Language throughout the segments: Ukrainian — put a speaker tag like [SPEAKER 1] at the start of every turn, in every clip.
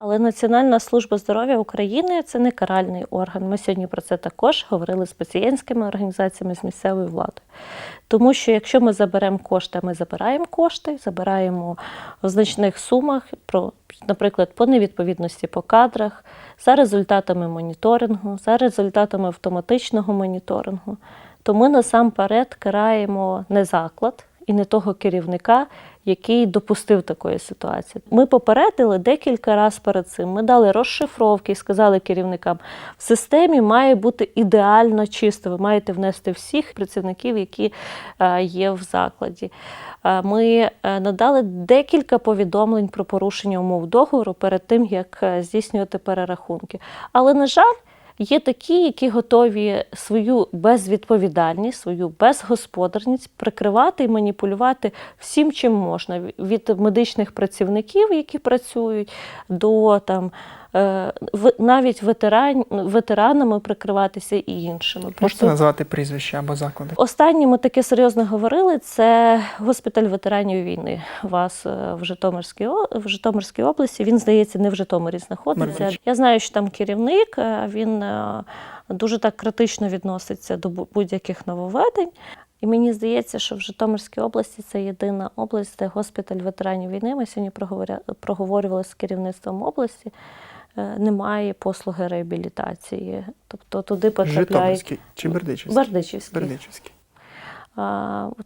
[SPEAKER 1] Але Національна служба здоров'я України це не каральний орган. Ми сьогодні про це також говорили з пацієнтськими організаціями з місцевою владою. Тому що якщо ми заберемо кошти, ми забираємо кошти, забираємо в значних сумах, про, наприклад, по невідповідності по кадрах, за результатами моніторингу, за результатами автоматичного моніторингу, то ми насамперед караємо не заклад і не того керівника, який допустив такої ситуації. Ми попередили декілька разів перед цим. Ми дали розшифровки і сказали керівникам, в системі має бути ідеально чисто. Ви маєте внести всіх працівників, які е, є в закладі. Е, Ми е, надали декілька повідомлень про порушення умов договору перед тим, як здійснювати перерахунки. Але, на жаль, Є такі, які готові свою безвідповідальність, свою безгосподарність прикривати і маніпулювати всім, чим можна, від медичних працівників, які працюють, до там навіть ветеран, ветеранами прикриватися і іншими.
[SPEAKER 2] Можете
[SPEAKER 1] Просто
[SPEAKER 2] назвати прізвища або заклади?
[SPEAKER 1] Останнє ми таке серйозно говорили. Це госпіталь ветеранів війни. У вас е, в Житомирській в Житомирській області. Він здається, не в Житомирі знаходиться.
[SPEAKER 2] Мердич.
[SPEAKER 1] Я знаю, що там керівник. е, Він е, дуже так критично відноситься до будь-яких нововведень. І мені здається, що в Житомирській області це єдина область, де госпіталь ветеранів війни. Ми сьогодні проговорювали з керівництвом області. Е, Немає послуги реабілітації, тобто туди потрапляють
[SPEAKER 2] Житомирський чи Бердичівський?
[SPEAKER 1] Бердичівський.
[SPEAKER 2] Бердичівський.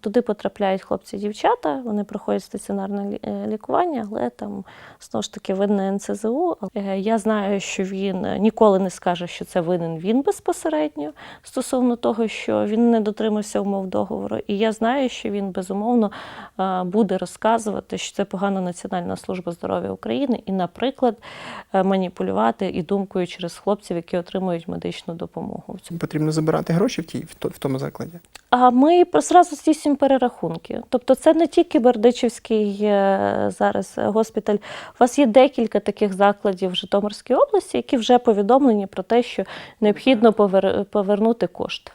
[SPEAKER 1] Туди потрапляють хлопці-дівчата, вони проходять стаціонарне е, лікування, але там знову ж таки винне НСЗУ. Е, Я знаю, що він е, ніколи не скаже, що це винен він безпосередньо стосовно того, що він не дотримався умов договору. І я знаю, що він безумовно буде розказувати, що це погана Національна служба здоров'я України, і, наприклад, маніпулювати і думкою через хлопців, які отримують медичну допомогу.
[SPEAKER 2] Потрібно забирати гроші в, тій, в, в тому закладі.
[SPEAKER 1] А ми зразу здійснюємо перерахунки. Тобто, це не тільки Бердичівський е, зараз госпіталь. У вас є декілька таких закладів в Житомирській області, які вже повідомлені про те, що необхідно повернути кошти.